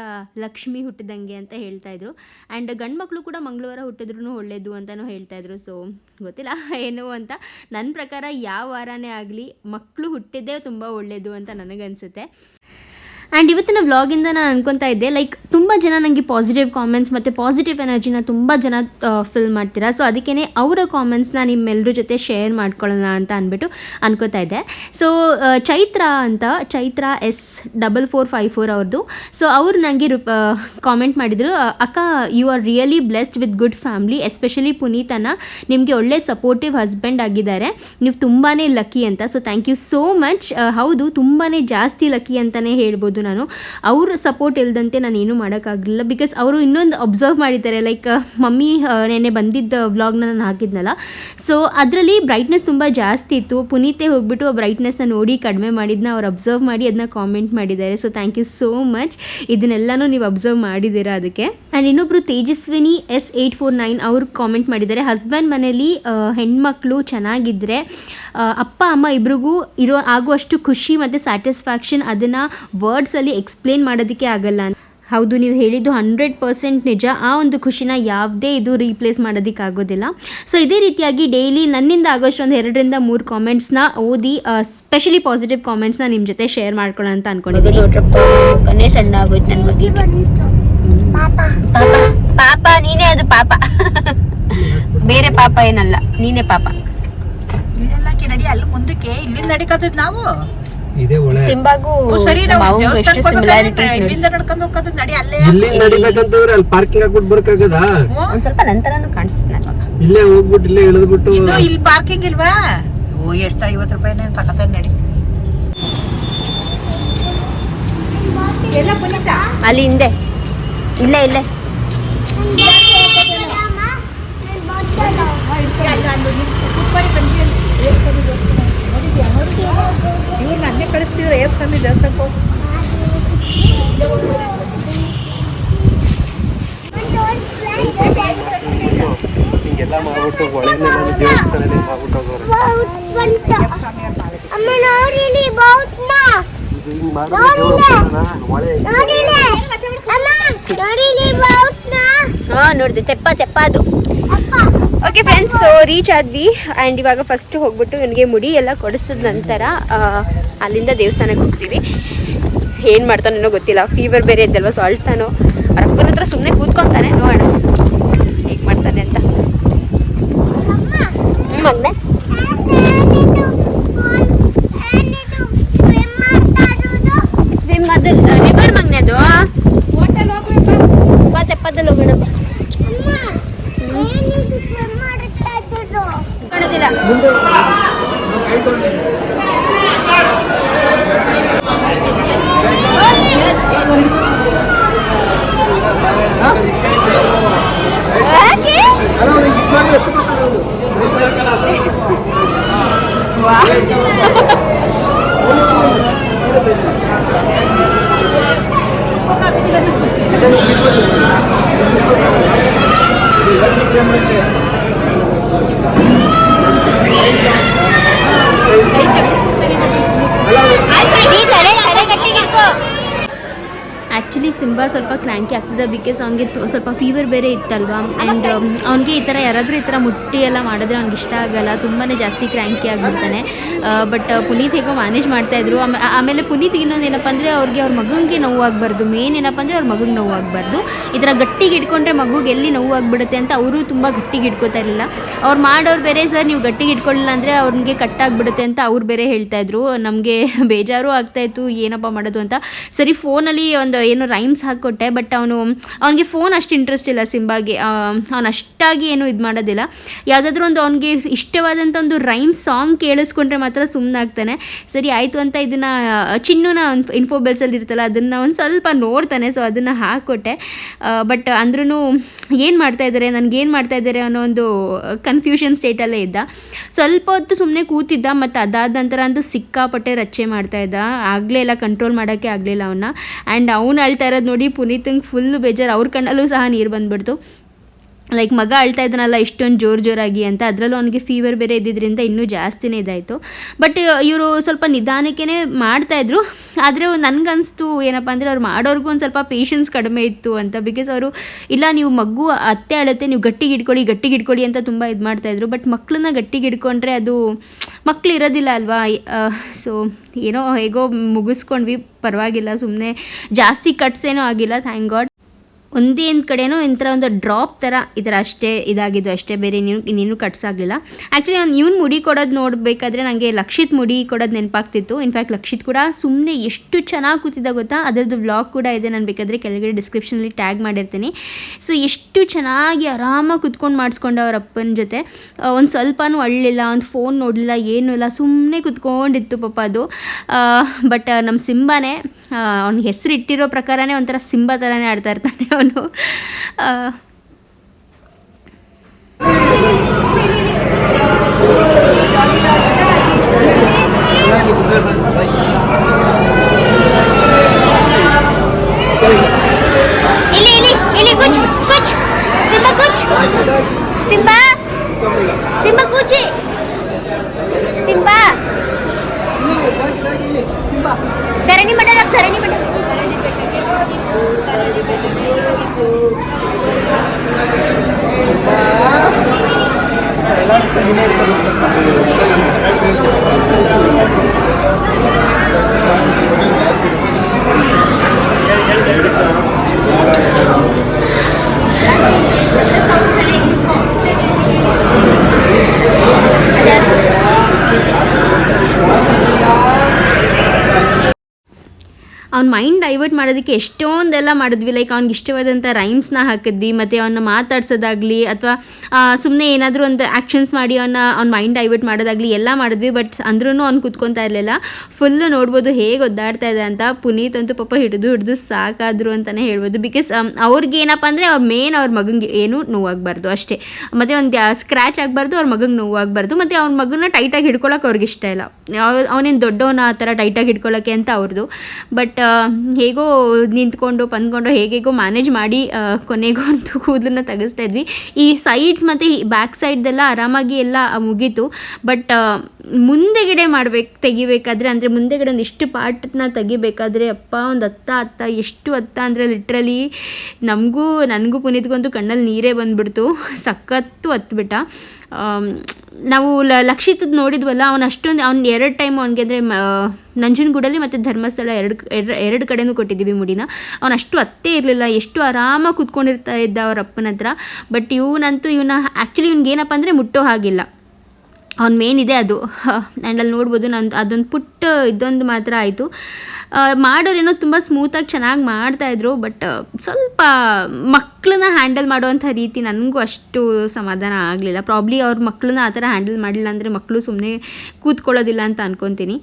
ಲಕ್ಷ್ಮಿ ಹುಟ್ಟಿದಂಗೆ ಅಂತ ಹೇಳ್ತಾ ಇದ್ರು. ಆ್ಯಂಡ್ ಗಂಡು ಮಕ್ಕಳು ಕೂಡ ಮಂಗಳವಾರ ಹುಟ್ಟಿದ್ರೂ ಒಳ್ಳೆಯದು ಅಂತಲೂ ಹೇಳ್ತಾಯಿದ್ರು ಸೊ ಗೊತ್ತಿಲ್ಲ ಏನು ಅಂತ. ನನ್ನ ಪ್ರಕಾರ ಯಾವ ವಾರನೇ ಆಗಲಿ ಮಕ್ಕಳು ಹುಟ್ಟಿದ್ದೇ ತುಂಬ ಒಳ್ಳೆಯದು ಅಂತ ನನಗನ್ಸುತ್ತೆ. ಆ್ಯಂಡ್ ಇವತ್ತಿನ ವ್ಲಾಗಿಂದ ನಾನು ಅನ್ಕೊತಾ ಇದ್ದೆ ಲೈಕ್ ತುಂಬ ಜನ ನನಗೆ ಪಾಸಿಟಿವ್ ಕಾಮೆಂಟ್ಸ್ ಮತ್ತು ಪಾಸಿಟಿವ್ ಎನರ್ಜಿನ ತುಂಬ ಜನ ಫಿಲ್ ಮಾಡ್ತೀರಾ. ಸೊ ಅದಕ್ಕೇ ಅವರ ಕಾಮೆಂಟ್ಸ್ನ ನಿಮ್ಮೆಲ್ಲರ ಜೊತೆ ಶೇರ್ ಮಾಡ್ಕೊಳ್ಳೋಣ ಅಂತ ಅಂದ್ಬಿಟ್ಟು ಅನ್ಕೋತಾ ಇದ್ದೆ. ಸೊ ಚೈತ್ರ ಅಂತ, Chaitra S double four five four ಅವ್ರದ್ದು ಸೊ ಅವರು ನನಗೆ ಕಾಮೆಂಟ್ ಮಾಡಿದರು ಅಕ್ಕ you are really blessed with good family especially ಪುನೀತನ. ನಿಮಗೆ ಒಳ್ಳೆ ಸಪೋರ್ಟಿವ್ ಹಸ್ಬೆಂಡ್ ಆಗಿದ್ದಾರೆ. ನೀವು ತುಂಬಾ ಲಕ್ಕಿ ಅಂತ. So thank you so much ಹೌದು ತುಂಬಾ ಜಾಸ್ತಿ ಲಕ್ಕಿ ಅಂತಲೇ ಹೇಳ್ಬೋದು. ನಾನು ಅವ್ರ ಸಪೋರ್ಟ್ ಇಲ್ಲದಂತೆ ನಾನು ಏನೂ ಮಾಡೋಕ್ಕಾಗಲಿಲ್ಲ. ಬಿಕಾಸ್ ಅವರು ಇನ್ನೊಂದು ಅಬ್ಸರ್ವ್ ಮಾಡಿದ್ದಾರೆ ಲೈಕ್ ಮಮ್ಮಿ ನೆನ್ನೆ ಬಂದಿದ್ದ ವ್ಲಾಗ್ನ ನಾನು ಹಾಕಿದ್ನಲ್ಲ. ಸೊ ಅದರಲ್ಲಿ ಬ್ರೈಟ್ನೆಸ್ ತುಂಬ ಜಾಸ್ತಿ ಇತ್ತು. ಪುನೀತೆ ಹೋಗ್ಬಿಟ್ಟು ಆ ಬ್ರೈಟ್ನೆಸ್ನ ನೋಡಿ ಕಡಿಮೆ ಮಾಡಿದ್ನ, ಅವ್ರು ಅಬ್ಸರ್ವ್ ಮಾಡಿ ಅದನ್ನ ಕಾಮೆಂಟ್ ಮಾಡಿದ್ದಾರೆ. So thank you so much ಇದನ್ನೆಲ್ಲನೂ ನೀವು ಅಬ್ಸರ್ವ್ ಮಾಡಿದ್ದೀರಾ ಅದಕ್ಕೆ? ಆ್ಯಂಡ್ ಇನ್ನೊಬ್ಬರು Tejaswini S eight four nine ಅವರು ಕಾಮೆಂಟ್ ಮಾಡಿದ್ದಾರೆ. ಹಸ್ಬೆಂಡ್ ಮನೇಲಿ ಹೆಣ್ಮಕ್ಳು ಚೆನ್ನಾಗಿದ್ದರೆ ಅಪ್ಪ, ಅಮ್ಮ ಇಬ್ರಿಗೂ ಇರೋ, ಆಗುವಷ್ಟು ಖುಷಿ ಮತ್ತು ಸ್ಯಾಟಿಸ್ಫ್ಯಾಕ್ಷನ್ ಅದನ್ನು ವರ್ಡ್ಸಲ್ಲಿ ಎಕ್ಸ್ಪ್ಲೇನ್ ಮಾಡೋದಕ್ಕೆ ಆಗಲ್ಲ ಹೌದು ನೀವು ಹೇಳಿದ್ದು ಹಂಡ್ರೆಡ್ ಪರ್ಸೆಂಟ್ ನಿಜ. ಆ ಒಂದು ಖುಷಿನ ಯಾವುದೇ ಇದು ರೀಪ್ಲೇಸ್ ಮಾಡೋದಕ್ಕೆ ಆಗೋದಿಲ್ಲ. ಸೊ ಇದೇ ರೀತಿಯಾಗಿ ಡೈಲಿ ನನ್ನಿಂದ ಆಗೋಷ್ಟು ಒಂದು ಎರಡರಿಂದ ಮೂರು ಕಾಮೆಂಟ್ಸ್ನ ಓದಿ ಸ್ಪೆಷಲಿ ಪಾಸಿಟಿವ್ ಕಾಮೆಂಟ್ಸ್ನ ನಿಮ್ಮ ಜೊತೆ ಶೇರ್ ಮಾಡ್ಕೊಳ್ಳೋಣ ಅಂತ ಅನ್ಕೊಂಡಿದ್ದೀನಿ ಕನ್ನೇ ಸಣ್ಣ ಆಗೋಯ್ತು ನನ್ನ ಬಗ್ಗೆ ಪಾಪ. ಪಾಪ ನೀನೇ ಅದು ಪಾಪ. ಬೇರೆ ಪಾಪ ಏನಲ್ಲ ನೀನೇ ಪಾಪ. ಇಲ್ಲೆಲ್ಲ ನಡಿ ಅಲ್ಲಿ ಮುಂದಕ್ಕೆ ಇಲ್ಲಿಂದ ನಡಿಕತ್ತದ್ ನಾವು. ಇದೇ ಒಳ್ಳೆ. ಸಿಂಬಾಗೂ ನಾವು ಎಷ್ಟು ಸಿಮಿಲಾರಿಟೀಸ್ ಹೋಗ್ಬೇಕಾದ್ರೆ ಇಲ್ಲಿಂದ ನಡ್ಕೊಂಡು ಹೋಗ್ಕತ್ತದ್ ನಡಿ ಅಲ್ಲೇ ಇಲ್ಲಿ ನಡಿಬೇಕಂತಂದ್ರೆ ಅಲ್ಲಿ ಪಾರ್ಕಿಂಗ್ ಹಾಕ್ಬಿಟ್ಟು ಬರ್ಕಾಗದ. ಒಂದ್ ಸ್ವಲ್ಪ ನಂತರನು ಕಾಣಿಸ್ತು ನನಗೆ ಇಲ್ಲೇ ಹೋಗ್ಬಿಟ್ಟು ಇಲ್ಲೇ ಇಳಿದ್ಬಿಟ್ಟು. ಇದು ಇಲ್ಲಿ ಪಾರ್ಕಿಂಗ್ ಇಲ್ವಾ? ಓ ಎಷ್ಟು ಐವತ್ತು ರೂಪಾಯಿನೇ ತಕತ ನಡಿ. ಅಲ್ಲಿ ಹಿಂದೆ. ಇಲ್ಲೇ ಇಲ್ಲೇ. ಇವ್ರು ನನ್ನೇ ಕಳಿಸ್ತಿದ್ರು ಏರ್ ಸ್ವಾಮಿ ದೇವಸ್ಥಾನಕ್ಕೆ ಹೋಗಿ ಹಿಂಗೆಲ್ಲ ಮಾಡ್ಬಿಟ್ಟು ಒಳಗೆ ನಾನು ದೇವಸ್ಥಾನದಲ್ಲಿ ಮಾಡ್ಬಿಟ್ಟು ಹೋಗೋರು ಇದು ಹಿಂಗ್ ಮಾಡಿದ್ರೆ ಒಳೆ ನೋಡಿದೆ ತೆಪ್ಪ ತೆಪ್ಪ ಅದು. ಅಪ್ಪ ಓಕೆ ಫ್ರೆಂಡ್ಸ್ ಸೊ ರೀಚ್ ಆದ್ವಿ ಆ್ಯಂಡ್ ಇವಾಗ ಫಸ್ಟ್ ಹೋಗ್ಬಿಟ್ಟು ನನಗೆ ಮುಡಿ ಎಲ್ಲ ಕೊಡಿಸಿದ ನಂತರ ಅಲ್ಲಿಂದ ದೇವಸ್ಥಾನಕ್ಕೆ ಹೋಗ್ತೀವಿ. ಏನು ಮಾಡ್ತಾನೋ ಗೊತ್ತಿಲ್ಲ. ಫೀವರ್ ಬೇರೆ ಇದ್ದಲ್ವ ಸೊ ಅಳ್ತಾನೋ ಅಪ್ಪನ ಹತ್ರ ಸುಮ್ಮನೆ ಕೂತ್ಕೊಂತಾನೆ, ನೋಡೋಣ. আমরা ಆ್ಯಕ್ಚುಲಿ ಸಿಂಬಾ ಸ್ವಲ್ಪ ಕ್ರ್ಯಾಂಕಿ ಆಗ್ತದೆ. ಬಿಕಾಸ್ ಅವನಿಗೆ ಸ್ವಲ್ಪ ಫೀವರ್ ಬೇರೆ ಇತ್ತಲ್ವಾ? ಆ್ಯಂಡ್ ಅವನಿಗೆ ಈ ಥರ ಯಾರಾದರೂ ಈ ಥರ ಮುಟ್ಟಿ ಎಲ್ಲ ಮಾಡಿದ್ರೆ ಅವ್ನಿಗೆ ಇಷ್ಟ ಆಗಲ್ಲ. ತುಂಬಾ ಜಾಸ್ತಿ ಕ್ರ್ಯಾಂಕಿ ಆಗಿಬಿಡ್ತಾನೆ ಬಟ್ ಪುನೀತ್ ಹೇಗೋ ಮ್ಯಾನೇಜ್ ಮಾಡ್ತಾಯಿದ್ರು ಆಮೇಲೆ ಪುನೀತ್ ಇನ್ನೊಂದು ಏನಪ್ಪ ಅಂದರೆ ಅವ್ರಿಗೆ ಅವ್ರ ಮಗನಿಗೆ ನೋವು ಆಗಬಾರ್ದು. ಮೇನ್ ಏನಪ್ಪ ಅಂದರೆ ಅವ್ರ ಮಗುಗೆ ನೋವು ಆಗಬಾರ್ದು. ಈ ಥರ ಗಟ್ಟಿಗೆ ಇಟ್ಕೊಂಡ್ರೆ ಮಗುಗೆ ಎಲ್ಲಿ ನೋವು ಆಗಿಬಿಡುತ್ತೆ ಅಂತ ಅವರು ತುಂಬ ಗಟ್ಟಿಗೆ ಇಟ್ಕೋತಾ ಇರಲಿಲ್ಲ. ಅವ್ರು ಮಾಡೋರು ಬೇರೆ ಸರ್ ನೀವು ಗಟ್ಟಿಗೆ ಇಟ್ಕೊಳ್ಳಿಲ್ಲ ಅಂದರೆ ಅವ್ರಿಗೆ ಕಟ್ಟಾಗ್ಬಿಡುತ್ತೆ ಅಂತ ಅವ್ರು ಬೇರೆ ಹೇಳ್ತಾ ಇದ್ರು. ನಮಗೆ ಬೇಜಾರು ಆಗ್ತಾಯಿತ್ತು ಏನಪ್ಪ ಮಾಡೋದು ಅಂತ. ಸರಿ ಫೋನಲ್ಲಿ ಒಂದು ಏನು ರೈಮ್ಸ್ ಹಾಕ್ಕೊಟ್ಟೆ ಬಟ್ ಅವನು, ಅವನಿಗೆ ಫೋನ್ ಅಷ್ಟು ಇಂಟ್ರೆಸ್ಟ್ ಇಲ್ಲ ಸಿಂಬಾಗೆ. ಅವನು ಅಷ್ಟಾಗಿ ಏನು ಇದು ಮಾಡೋದಿಲ್ಲ. ಯಾವುದಾದ್ರೂ ಒಂದು ಅವನಿಗೆ ಇಷ್ಟವಾದಂಥ ಒಂದು ರೈಮ್ ಸಾಂಗ್ ಕೇಳಿಸ್ಕೊಂಡ್ರೆ ಮಾತ್ರ ಸುಮ್ಮನೆ ಆಗ್ತಾನೆ ಸರಿ, ಆಯಿತು ಅಂತ ಇದನ್ನು, ಚಿನ್ನುನ ಇನ್ಫೋಬೆಲ್ಸಲ್ಲಿ ಇರ್ತಲ್ಲ ಅದನ್ನು ಒಂದು ಸ್ವಲ್ಪ ನೋಡ್ತಾನೆ ಸೊ ಅದನ್ನು ಹಾಕ್ಕೊಟ್ಟೆ. ಬಟ್ ಅಂದ್ರೂ ಏನು ಮಾಡ್ತಾ ಇದ್ದಾರೆ ನನಗೇನು ಮಾಡ್ತಾ ಇದ್ದಾರೆ ಅನ್ನೋ ಒಂದು ಕನ್ಫ್ಯೂಷನ್ ಸ್ಟೇಟಲ್ಲೇ ಇದ್ದ. ಸ್ವಲ್ಪ ಹೊತ್ತು ಸುಮ್ಮನೆ ಕೂತಿದ್ದ ಮತ್ತು ಅದಾದ ನಂತರ ಅಂತೂ ಸಿಕ್ಕಾಪಟ್ಟೆ ರಚ್ಚೆ ಮಾಡ್ತಾ ಇದ್ದ. ಆಗಲೇ ಇಲ್ಲ ಕಂಟ್ರೋಲ್ ಮಾಡೋಕ್ಕೆ ಆಗಲಿಲ್ಲ ಅವನ್ನ ಆ್ಯಂಡ್ ಅವ್ನು ಅಳ್ತಾ ಇರೋದು ನೋಡಿ ಪುನೀತಂಗೆ ಫುಲ್ ಬೇಜಾರು. ಅವ್ರ ಕಣ್ಣಲ್ಲೂ ಸಹ ನೀರು ಬಂದ್ಬಿಡ್ತು. ಲೈಕ್ ಮಗ ಅಳ್ತಾ ಇದ್ದಾನಲ್ಲ, ಇಷ್ಟೊಂದು ಜೋರು ಜೋರಾಗಿ ಅಂತ. ಅದರಲ್ಲೂ ಅವನಿಗೆ ಫೀವರ್ ಬೇರೆ ಇದ್ದಿದ್ದರಿಂದ ಇನ್ನೂ ಜಾಸ್ತಿನೇ ಇದಾಯಿತು. ಬಟ್ ಇವರು ಸ್ವಲ್ಪ ನಿಧಾನಕ್ಕೇ ಮಾಡ್ತಾಯಿದ್ರು ಆದರೆ ನನಗನ್ನಿಸ್ತು ಏನಪ್ಪ ಅಂದರೆ ಅವ್ರು ಮಾಡೋರ್ಗೂ ಒಂದು ಸ್ವಲ್ಪ ಪೇಷನ್ಸ್ ಕಡಿಮೆ ಇತ್ತು ಅಂತ. ಬಿಕಾಸ್ ಅವರು, ಇಲ್ಲ, ನೀವು ಮಗು ಅತ್ತೆ ಅಳುತ್ತೆ, ನೀವು ಗಟ್ಟಿಗೆ ಇಟ್ಕೊಳ್ಳಿ ಗಟ್ಟಿಗೆ ಇಟ್ಕೊಳ್ಳಿ ಅಂತ ತುಂಬ ಇದು ಮಾಡ್ತಾಯಿದ್ರು ಬಟ್ ಮಕ್ಕಳನ್ನ ಗಟ್ಟಿಗೆ ಇಟ್ಕೊಂಡ್ರೆ ಅದು ಮಕ್ಳು ಇರೋದಿಲ್ಲ ಅಲ್ವಾ? ಸೊ ಏನೋ ಹೇಗೋ ಮುಗಿಸ್ಕೊಂಡ್ವಿ. ಪರವಾಗಿಲ್ಲ ಸುಮ್ಮನೆ ಜಾಸ್ತಿ ಕಟ್ಸೇನೂ ಆಗಿಲ್ಲ ಥ್ಯಾಂಕ್ ಗಾಡ್ ಒಂದೇ ಒಂದು ಕಡೆನೂ ಈ ಥರ ಒಂದು ಡ್ರಾಪ್ ಥರ ಈ ಥರ ಅಷ್ಟೇ ಇದಾಗಿದ್ದು ಅಷ್ಟೇ. ಬೇರೆ ನೀನು ಇನ್ನೇನು ಕಟ್ಸಾಗಲಿಲ್ಲ ಆ್ಯಕ್ಚುಲಿ ಅವ್ನು ಇವ್ನು ಮುಡಿ ಕೊಡೋದು ನೋಡಬೇಕಾದ್ರೆ ನನಗೆ ಲಕ್ಷಿತ್ ಮುಡಿ ಕೊಡೋದು ನೆನಪಾಗ್ತಿತ್ತು. ಇನ್ಫ್ಯಾಕ್ಟ್ ಲಕ್ಷಿತ್ ಕೂಡ ಸುಮ್ಮನೆ ಎಷ್ಟು ಚೆನ್ನಾಗಿ ಕೂತಿದ್ದ ಗೊತ್ತಾ? ಅದರದ್ದು ವ್ಲಾಗ್ ಕೂಡ ಇದೆ ನಾನು ಬೇಕಾದರೆ ಕೆಳಗಡೆ ಡಿಸ್ಕ್ರಿಪ್ಷನಲ್ಲಿ ಟ್ಯಾಗ್ ಮಾಡಿರ್ತೀನಿ. ಸೊ ಎಷ್ಟು ಚೆನ್ನಾಗಿ ಆರಾಮಾಗಿ ಕುತ್ಕೊಂಡು ಮಾಡಿಸ್ಕೊಂಡು ಅವ್ರ ಅಪ್ಪನ ಜೊತೆ. ಒಂದು ಸ್ವಲ್ಪನೂ ಅಳ್ಳಿಲ್ಲ, ಒಂದು ಫೋನ್ ನೋಡಲಿಲ್ಲ, ಏನೂ ಇಲ್ಲ ಸುಮ್ಮನೆ ಕುತ್ಕೊಂಡಿತ್ತು ಪಾಪ ಅದು. ಬಟ್ ನಮ್ಮ ಸಿಂಬಾನೇ ಅವ್ನ ಹೆಸರು ಇಟ್ಟಿರೋ ಪ್ರಕಾರನೇ ಒಂಥರ ಸಿಂಬ ಥರನೇ ಆಡ್ತಾ ಇರ್ತಾನೆ ಅವನು ಇಲ್ಲಿ ಇಲ್ಲಿ ಇಲ್ಲಿ ಕುಚ್ ಕುಚ್ ಸಿಂಬಾ ಕುಚ್ ಸಿಂಬಾ ಸಿಂಬಾ ಕುಚಿ ಸಿಂಬಾ ಧರಣಿ ಮಠ ಧರಣಿ ಮಠ ಅವ್ನ ಮೈಂಡ್ ಡೈವರ್ಟ್ ಮಾಡೋದಕ್ಕೆ ಎಷ್ಟೊಂದೆಲ್ಲ ಮಾಡಿದ್ವಿ. ಲೈಕ್ ಅವ್ನಿಗೆ ಇಷ್ಟವಾದಂಥ ರೈಮ್ಸ್ನ ಹಾಕಿದ್ವಿ, ಮತ್ತು ಅವನ್ನ ಮಾತಾಡ್ಸೋದಾಗಲಿ, ಅಥವಾ ಸುಮ್ಮನೆ ಏನಾದರೂ ಒಂದು ಆ್ಯಕ್ಷನ್ಸ್ ಮಾಡಿ ಅವನ್ನ ಅವ್ನ ಮೈಂಡ್ ಡೈವರ್ಟ್ ಮಾಡೋದಾಗಲಿ ಎಲ್ಲ ಮಾಡಿದ್ವಿ. ಬಟ್ ಅಂದ್ರೂ ಅವ್ನು ಕುತ್ಕೊತಾ ಇರಲಿಲ್ಲ. ಫುಲ್ಲು ನೋಡ್ಬೋದು ಹೇಗೆ ಒದ್ದಾಡ್ತಾ ಇದೆ ಅಂತ ಪುನೀತ್ ಅಂತೂ ಪಾಪ ಹಿಡಿದು ಹಿಡಿದು ಸಾಕಾದ್ರು ಅಂತಲೇ ಹೇಳ್ಬೋದು. ಬಿಕಾಸ್ ಅವ್ರಿಗೆ ಏನಪ್ಪ ಅಂದರೆ ಅವ್ರ ಮೇನ್ ಅವ್ರ ಮಗಂಗೆ ಏನು ನೋವಾಗಬಾರ್ದು ಅಷ್ಟೇ. ಮತ್ತು ಒಂದು ಸ್ಕ್ರ್ಯಾಚ್ ಆಗಬಾರ್ದು, ಅವ್ರ ಮಗಂಗೆ ನೋವಾಗಬಾರ್ದು. ಮತ್ತು ಅವ್ನ ಮಗನ ಟೈಟಾಗಿ ಹಿಡ್ಕೊಳಕ್ಕೆ ಅವ್ರಿಗೆ ಇಷ್ಟ ಇಲ್ಲ. ಅವನೇನು ದೊಡ್ಡವನ ಆ ಥರ ಟೈಟಾಗಿ ಹಿಡ್ಕೊಳ್ಳೋಕ್ಕೆ ಅಂತ ಅವ್ರದ್ದು ಬಟ್ ಹೇಗೋ ನಿಂತ್ಕೊಂಡು ಬಂದ್ಕೊಂಡು ಹೇಗೆಗೋ ಮ್ಯಾನೇಜ್ ಮಾಡಿ ಕೊನೆಗೂ ಅಂತೂ ಕೂದಲನ್ನ ತೆಗೆಸ್ತಾ ಇದ್ವಿ. ಈ ಸೈಡ್ಸ್ ಮತ್ತು ಈ ಬ್ಯಾಕ್ ಸೈಡ್ದೆಲ್ಲ ಆರಾಮಾಗಿ ಎಲ್ಲ ಮುಗೀತು. ಬಟ್ ಮುಂದೆಗಡೆ ಮಾಡ್ಬೇಕು, ತೆಗಿಬೇಕಾದ್ರೆ, ಅಂದರೆ ಮುಂದೆಗಡೆ ಒಂದು ಇಷ್ಟು ಪಾರ್ಟ್ನ ತೆಗಿಬೇಕಾದ್ರೆ, ಅಪ್ಪ, ಒಂದು ಹತ್ತ ಹತ್ತ ಎಷ್ಟು ಹತ್ತ ಅಂದರೆ ಲಿಟ್ರಲಿ ನಮಗೂ, ನನಗೂ ಪುನೀತ್ಗಂತೂ ಕಣ್ಣಲ್ಲಿ ನೀರೇ ಬಂದ್ಬಿಡ್ತು. ಸಖತ್ತು ಹತ್ಬಿಟ್ಟ ನಾವು ಲ ಲಕ್ಷಿತದ್ದು ನೋಡಿದ್ವಲ್ಲ, ಅವ್ನು ಅಷ್ಟೊಂದು, ಅವ್ನು ಎರಡು ಟೈಮ್ ಅವನಿಗೆ ಅಂದರೆ ನಂಜನಗೂಡಲ್ಲಿ ಮತ್ತು ಧರ್ಮಸ್ಥಳ ಎರಡು ಎರಡು ಎರಡು ಕಡೆನೂ ಕೊಟ್ಟಿದ್ದೀವಿ ಮುಡಿನ. ಅವನು ಅಷ್ಟು ಅತ್ತೇ ಇರಲಿಲ್ಲ, ಎಷ್ಟು ಆರಾಮಾಗಿ ಕೂತ್ಕೊಂಡಿರ್ತಾ ಇದ್ದ ಅವ್ರ ಅಪ್ಪನ ಹತ್ರ ಬಟ್ ಇವನಂತೂ ಇವನ ಆ್ಯಕ್ಚುಲಿ ಇವ್ನಿಗೆ ಏನಪ್ಪ ಅಂದರೆ ಮುಟ್ಟೋ ಹಾಗಿಲ್ಲ. ಅವ್ನ ಮೇನ್ ಇದೆ ಅದು ಆ್ಯಂಡ್ ಅಲ್ಲಿ ನೋಡ್ಬೋದು ನಾನು ಅದೊಂದು ಪುಟ್ಟ ಇದೊಂದು ಮಾತ್ರ ಆಯಿತು ಮಾಡೋರೇನೋ ತುಂಬ ಸ್ಮೂತಾಗಿ ಚೆನ್ನಾಗಿ ಮಾಡ್ತಾಯಿದ್ರು ಬಟ್ ಸ್ವಲ್ಪ ಮಕ್ಕಳನ್ನ ಹ್ಯಾಂಡಲ್ ಮಾಡುವಂಥ ರೀತಿ ನನಗೂ ಅಷ್ಟು ಸಮಾಧಾನ ಆಗಲಿಲ್ಲ ಪ್ರಾಬ್ಲಿ ಅವ್ರ ಮಕ್ಕಳನ್ನ ಆ ಥರ ಹ್ಯಾಂಡಲ್ ಮಾಡಲಿಲ್ಲ ಅಂದರೆ ಮಕ್ಕಳು ಸುಮ್ಮನೆ ಕೂತ್ಕೊಳ್ಳೋದಿಲ್ಲ ಅಂತ ಅನ್ಕೊತೀನಿ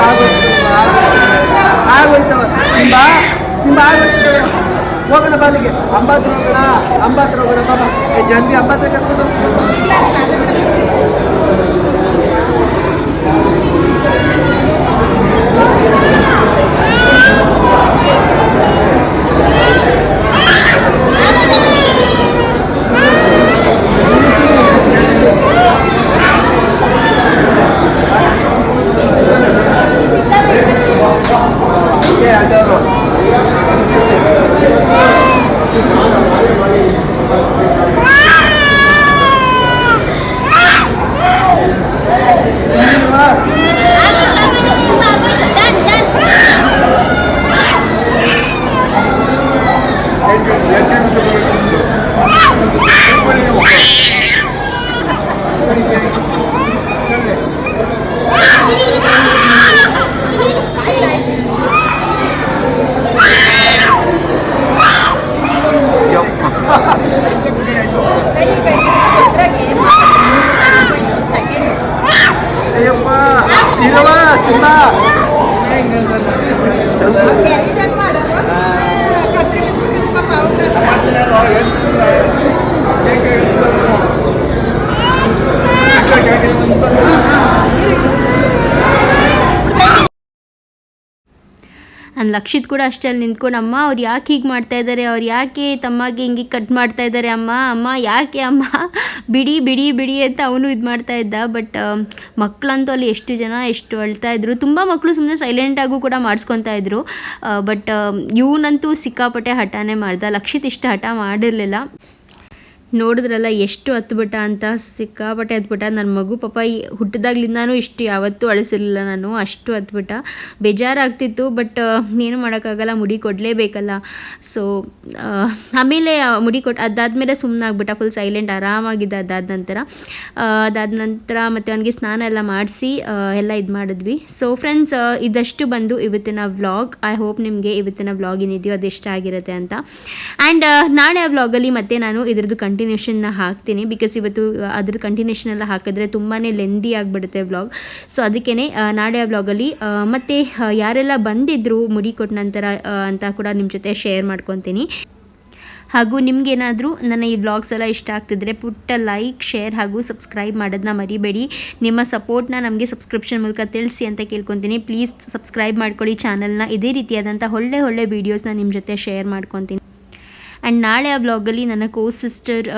ಆಗೋಯ್ತು. ಆಗೋಯ್ತು ಆಗೋಯ್ತು ಸಿಂಬ ಸಿಂಬ ಆಗೋಯ್ತು ಹೋಗೋಣ ಬಾಲಿಗೆ ಅಂಬಾತ್ರ ಹೋಗೋಣ ಅಂಬಾತ್ರ ಹೋಗೋಣ ಬಾಬಾ ಏ ಜನ್ವಿ ಅಂಬಾತ್ರ ಕರ್ಕೊಂಡು Yeah. ಲಕ್ಷಿತ್ ಕೂಡ ಅಷ್ಟೇ ಅಲ್ಲಿ ನಿಂತ್ಕೊಂಡು, ಅಮ್ಮ, ಅವ್ರು ಯಾಕೆ ಹೀಗೆ ಮಾಡ್ತಾ ಇದ್ದಾರೆ ಅವ್ರು ಯಾಕೆ ತಮ್ಮಗೆ ಹಿಂಗೆ ಕಟ್ ಮಾಡ್ತಾ ಇದ್ದಾರೆ ಅಮ್ಮ ಅಮ್ಮ, ಯಾಕೆ ಅಮ್ಮ? ಬಿಡಿ ಬಿಡಿ ಬಿಡಿ ಅಂತ ಅವನು ಇದು ಮಾಡ್ತಾ ಇದ್ದ. ಬಟ್ ಮಕ್ಕಳಂತೂ ಅಲ್ಲಿ ಎಷ್ಟು ಜನ ಎಷ್ಟು ಅಳ್ತಾ ಇದ್ರು. ತುಂಬ ಮಕ್ಕಳು ಸುಮ್ಮನೆ ಸೈಲೆಂಟಾಗೂ ಕೂಡ ಮಾಡಿಸ್ಕೊತಾ ಇದ್ರು. ಬಟ್ ಇವನಂತೂ ಸಿಕ್ಕಾಪಟ್ಟೆ ಹಠನೇ ಮಾಡ್ದ. ಲಕ್ಷಿತ್ ಇಷ್ಟು ಹಠ ಮಾಡಿರಲಿಲ್ಲ. ನೋಡಿದ್ರಲ್ಲ, ಎಷ್ಟು ಹತ್ಬಿಟ್ಟ ಅಂತ ಸಿಕ್ಕಾಪಟ್ಟೆ ಹತ್ಬಿಟ್ಟ ನನ್ನ ಮಗು ಪಾಪ ಹುಟ್ಟಿದಾಗ್ಲಿಂದಾನು ಇಷ್ಟು ಯಾವತ್ತೂ ಅಳಿಸಿರಲಿಲ್ಲ ನಾನು, ಅಷ್ಟು ಹತ್ಬಿಟ್ಟ ಬೇಜಾರಾಗ್ತಿತ್ತು, ಬಟ್ ಏನು ಮಾಡೋಕ್ಕಾಗಲ್ಲ, ಮುಡಿ ಕೊಡಲೇಬೇಕಲ್ಲ. ಸೊ ಆಮೇಲೆ ಮುಡಿ ಕೊಟ್ಟು ಅದಾದಮೇಲೆ ಸುಮ್ಮನಾಗ್ಬಿಟ್ಟ ಫುಲ್ ಸೈಲೆಂಟ್ ಆರಾಮಾಗಿದೆ ಅದಾದ ನಂತರ. ಅದಾದ ನಂತರ ಮತ್ತು ಅವನಿಗೆ ಸ್ನಾನ ಎಲ್ಲ ಮಾಡಿಸಿ ಎಲ್ಲ ಇದು ಮಾಡಿದ್ವಿ. ಸೊ ಫ್ರೆಂಡ್ಸ್ ಇದಷ್ಟು ಬಂದು ಇವತ್ತಿನ ವ್ಲಾಗ್ ಐ ಹೋಪ್ ನಿಮಗೆ ಇವತ್ತಿನ ವ್ಲಾಗ್ ಏನಿದೆಯೋ ಅದು ಇಷ್ಟ ಆಗಿರುತ್ತೆ ಅಂತ ಆ್ಯಂಡ್ ನಾಳೆ ಆ ವ್ಲಾಗಲ್ಲಿ ಮತ್ತೆ ನಾನು ಇದ್ರದ್ದು ಕಂಟಿನ್ಯೂಷನ್ನ ಹಾಕ್ತೀನಿ. ಬಿಕಾಸ್ ಇವತ್ತು ಅದ್ರ ಕಂಟಿನ್ಯೂಷನ್ ಎಲ್ಲ ಹಾಕಿದ್ರೆ ತುಂಬಾ ಲೆಂದಿ ಆಗಿಬಿಡುತ್ತೆ ವ್ಲಾಗ್ ಸೊ ಅದಕ್ಕೇ ನಾಳೆ ಆ ವ್ಲಾಗಲ್ಲಿ ಮತ್ತು ಯಾರೆಲ್ಲ ಬಂದಿದ್ರು ಮುಡಿ ಕೊಟ್ಟ ನಂತರ ಅಂತ ಕೂಡ ನಿಮ್ಮ ಜೊತೆ ಶೇರ್ ಮಾಡ್ಕೊತೀನಿ. ಹಾಗೂ ನಿಮಗೇನಾದರೂ ನನ್ನ ಈ ವ್ಲಾಗ್ಸ್ ಎಲ್ಲ ಇಷ್ಟ ಆಗ್ತಿದ್ರೆ ಪುಟ್ಟ ಲೈಕ್ ಶೇರ್ ಹಾಗೂ ಸಬ್ಸ್ಕ್ರೈಬ್ ಮಾಡೋದನ್ನ ಮರಿಬೇಡಿ. ನಿಮ್ಮ ಸಪೋರ್ಟ್ನ ನಮಗೆ ಸಬ್ಸ್ಕ್ರಿಪ್ಷನ್ ಮೂಲಕ ತಿಳಿಸಿ ಅಂತ ಕೇಳ್ಕೊತೀನಿ. ಪ್ಲೀಸ್ ಸಬ್ಸ್ಕ್ರೈಬ್ ಮಾಡ್ಕೊಳ್ಳಿ. ಚಾನಲ್ನ ಇದೇ ರೀತಿಯಾದಂಥ ಒಳ್ಳೆ ಒಳ್ಳೆ ವೀಡಿಯೋಸ್ನ ನಿಮ್ಮ ಜೊತೆ ಶೇರ್ ಮಾಡ್ಕೊತೀನಿ. ಆ್ಯಂಡ್ ನಾಳೆ ಆ ಬ್ಲಾಗಲ್ಲಿ ನನ್ನ ಕೋ ಸಿಸ್ಟರ್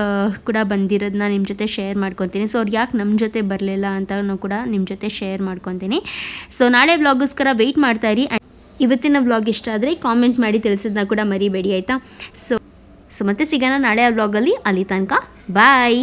ಕೂಡ ಬಂದಿರೋದನ್ನ ನಿಮ್ಮ ಜೊತೆ ಶೇರ್ ಮಾಡ್ಕೊತೀನಿ. ಸೊ ಅವ್ರು ಯಾಕೆ ನಮ್ಮ ಜೊತೆ ಬರಲಿಲ್ಲ ಅಂತ ಕೂಡ ನಿಮ್ಮ ಜೊತೆ ಶೇರ್ ಮಾಡ್ಕೊತೀನಿ. ಸೊ ನಾಳೆ ಬ್ಲಾಗೋಸ್ಕರ ವೆಯ್ಟ್ ಮಾಡ್ತಾ ಇರಿ. ಆ್ಯಂಡ್ ಇವತ್ತಿನ ಬ್ಲಾಗ್ ಇಷ್ಟ ಆದರೆ ಕಾಮೆಂಟ್ ಮಾಡಿ ತಿಳಿಸೋದನ್ನ ಕೂಡ ಮರಿಬೇಡಿ, ಆಯಿತಾ? ಸೊ ಸೊ ಮತ್ತೆ ಸಿಗೋಣ ನಾಳೆ ಆ ಬ್ಲಾಗಲ್ಲಿ ಅಲ್ಲಿ. ತನಕ ಬಾಯ್